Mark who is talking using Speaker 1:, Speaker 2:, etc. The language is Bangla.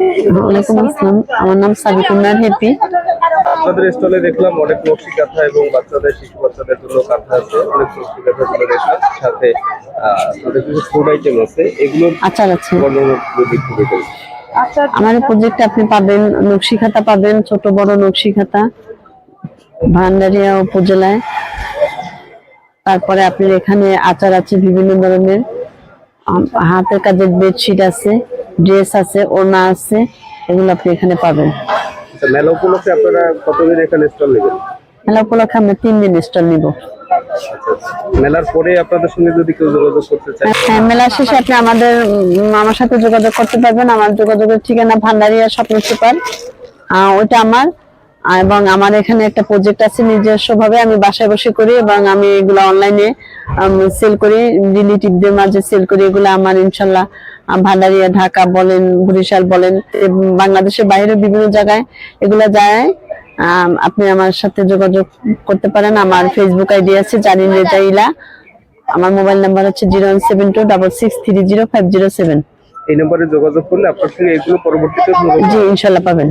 Speaker 1: ওয়ালাইকুম আসসালাম আমার নাম সাবিকুন্নার হ্যাপি
Speaker 2: আপনাদের স্টলে দেখলাম অনেক নকশি কাঁথা এবং বাচ্চাদের শিশু বাচ্চাদের জন্য কাঁথা আছে। অনেক নকশি কাঁথা গুলো দেখলাম সাথে তাদের কিছু ফুড আইটেম আছে। এগুলোর
Speaker 1: আচার আছে
Speaker 2: বর্ণনা যদি একটু দিতেন।
Speaker 1: আমার প্রজেক্টে আপনি পাবেন নকশি খাতা পাবেন ছোট বড় নকশি খাতা ভান্ডারিয়া উপজেলায়। তারপরে আপনার এখানে আচার আছে বিভিন্ন ধরনের। হাতের কাজের বেডশিট আছে। ড্রেস আছে ওনা আছে এগুলো আপনি এখানে পাবেন।
Speaker 2: আচ্ছা মেলা উপলক্ষে আপনারা কতদিন এখানে স্টল নেবেন?
Speaker 1: মেলা উপলক্ষে আমরা তিন দিন স্টল নিব।
Speaker 2: আচ্ছা আচ্ছা। মেলার পরে আপনাদের সঙ্গে যদি কেউ যোগাযোগ করতে চায়?
Speaker 1: হ্যাঁ মেলা শেষে আপনি আমাদের আমার সাথে যোগাযোগ করতে পারবেন। আমার যোগাযোগের ঠিকানা ভান্ডারিয়া স্বপ্ন সুপার। ওইটা আমার। এবং আমার এখানে একটা প্রজেক্ট আছে নিজস্ব ভাবে আমি বাসায় বসে করি এবং আমি এগুলো অনলাইনে সেল করি। রিলেটিভদের মাঝে সেল করি। এগুলো আমার ইনশাল্লাহ ভান্ডারিয়া ঢাকা বলেন বরিশাল বলেন বাংলাদেশের বাইরে বিভিন্ন জায়গায় এগুলো যায়। আপনি আমার সাথে যোগাযোগ করতে পারেন। আমার ফেসবুক আইডি আছে জানিন রেজাইলা আমার মোবাইল নাম্বার হচ্ছে zero one seven two double six three zero five zero seven.
Speaker 2: এই নম্বরে যোগাযোগ করলে আপনার সঙ্গে এগুলো পরবর্তীতে
Speaker 1: জি ইনশাল্লাহ পাবেন।